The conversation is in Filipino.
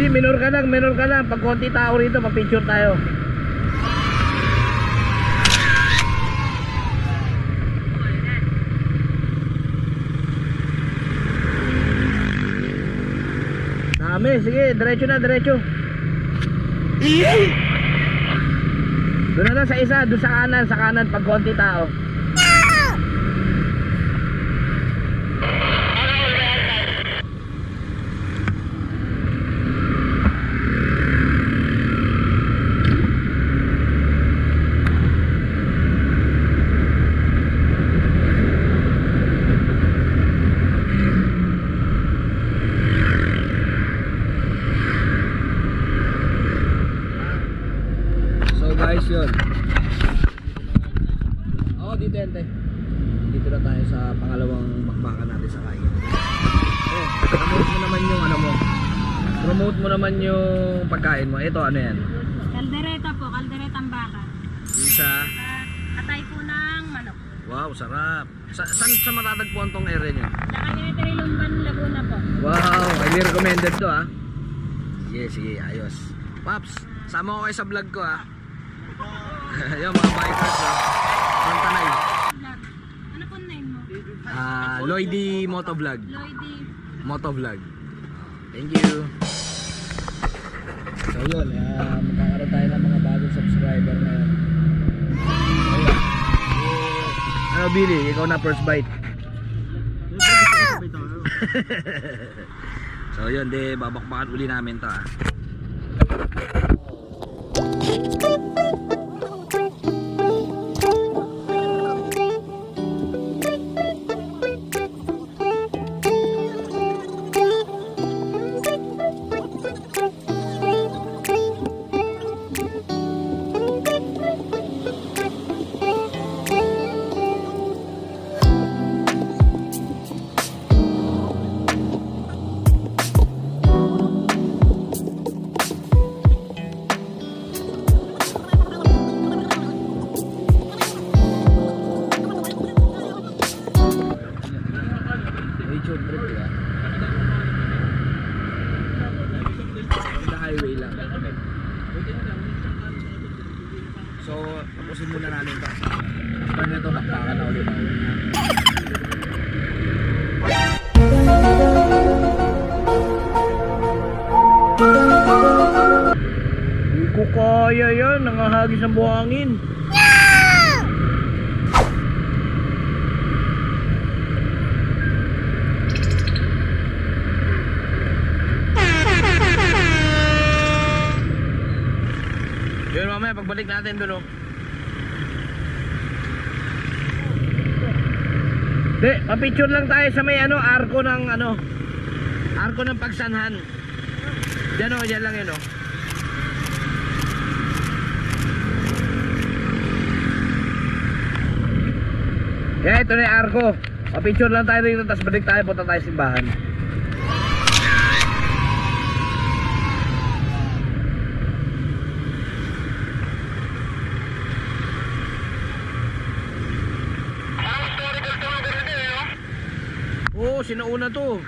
Hindi, minor ka lang, minor ka lang. Pag konti tao rito, mapicture tayo. Dami, sige, diretso na, diretso. Doon na lang sa isa, doon sa kanan, sa kanan, pag konti tao. So guys, yun. Oo, dito yan, te. Dito na tayo sa pangalawang bakbakan natin sa kaya. Oh, promote mo naman yung ano mo. Promote mo naman yung pagkain mo. Ito, ano yan? Kaldereta po, kalderetang baka. Isa. At atay po ng manok. Wow, sarap. Sa, saan sa matatagpuan tong area nyo? Cañete Lumban, Laguna po. Wow, highly recommended to ah. Sige, sige, ayos. Paps, sama ko kayo sa vlog ko ah. Yung mga bikers ah. Pantanay. Vlog. Ano po name mo? Ah, Lloydy Motovlog. Lloydy. Motovlog. Thank you. So yun, uh, magkakaroon tayo ng mga bagong subscriber na yun. Ano Billy, ikaw na first bite. so yun, de babakbakan uli namin to ah. Nature trip ya. On the highway lang. So, tapusin muna natin to. After nito, bakbakan na ulit ako. Hindi ko kaya yan, nangahagis ng buhangin. Yun mamaya pagbalik natin doon. Di, papicture lang tayo sa may ano, arko ng ano Arko ng pagsanhan. Diyan oh, diyan lang yun oh. Yeah, ito na yung arko. Papicture lang tayo dito, tapos balik tayo, punta tayo simbahan Oo, sinauna to